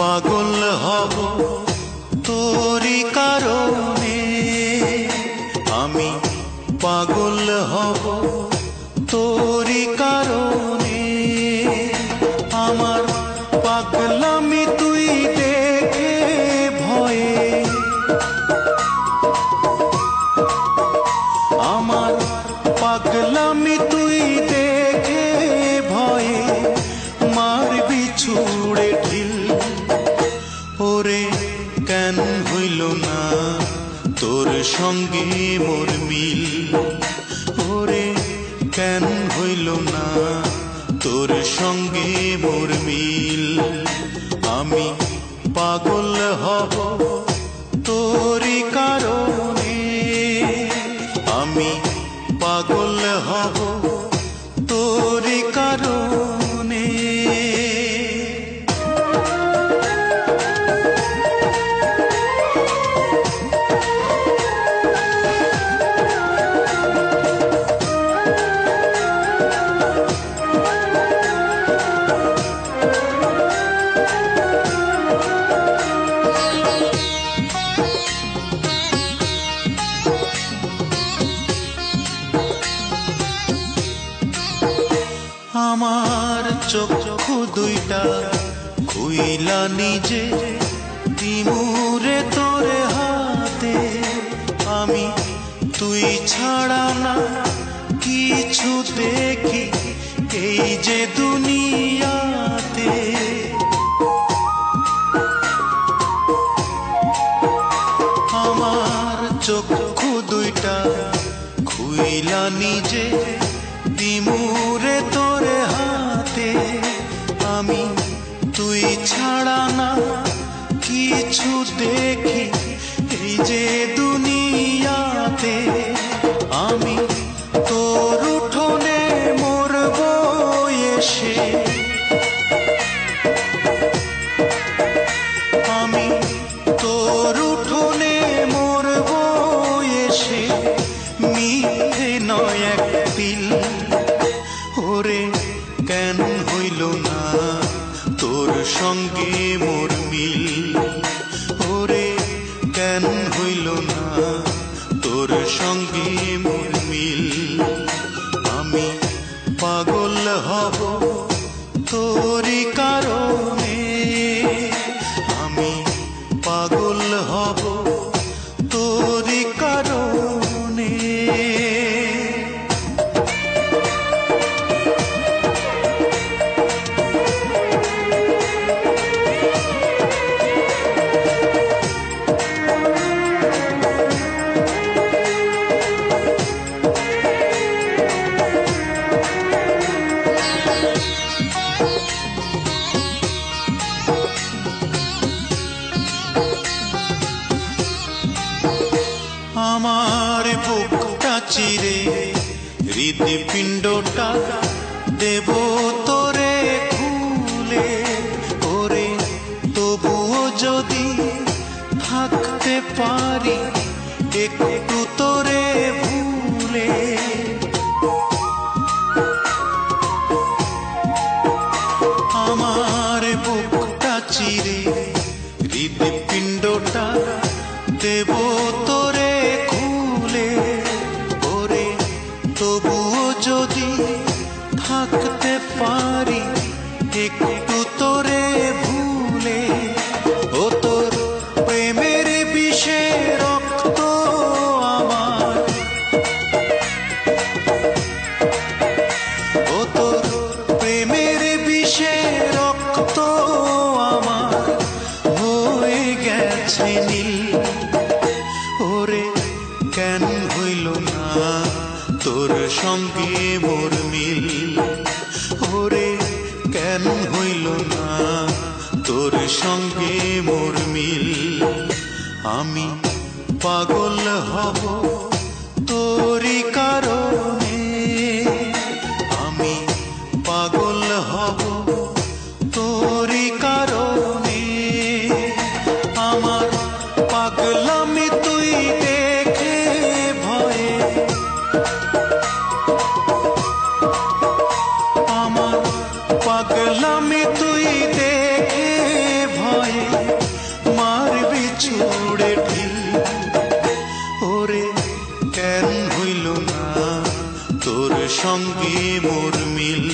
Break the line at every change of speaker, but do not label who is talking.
পাগল হব তোরি কারণে। আমি পাগল হব তোরি কারণে। ওরে কেন হইল না? তোর সঙ্গে মোর মিল। ওরে কেন হইল না? তোর সঙ্গে মোর মিল। আমি পাগল হব, তোরই কারণ। আমার চক্ষু দুইটা খুইলা নিজে। দিমুরে তোরে হাতে আমি, তুই ছাড়া না কিছু দেখি এই যে দুনিয়াতে। আমার চক্ষু দুইটা খুইলা নিজে। দিমুরে তোরে হাতে আমি তুই ছাড়া না কিছু দেখি হইল না। তোর সঙ্গে মোর মিল। আমি পাগল হব তোরই কারণে। হৃদপিণ্ডটা দেব তোরে খুলে ওরে তবুও যদি থাকতে পারি, একটু তোরে ভুলে। আমার বুকটা চিরে, হৃদপিণ্ডটা দেব তোরে থাকতে পারি, একটু তোরে ভুলে। ও তোর প্রেমের বিষে রক্ত আমার। ও তোর প্রেমের বিষে রক্ত আমার। হয়ে গেছে নীল। ওরে কেন হইল না? তোর সঙ্গে মোর মিল। কেন হইল না? তোর সঙ্গে মোর মিল। আমি পাগল হব। পাগলামি তুই দেখে ভয়ে মারবি চুড়ে ঢিল। ওরে, কেন হইল না তোর সঙ্গে মোর মিল?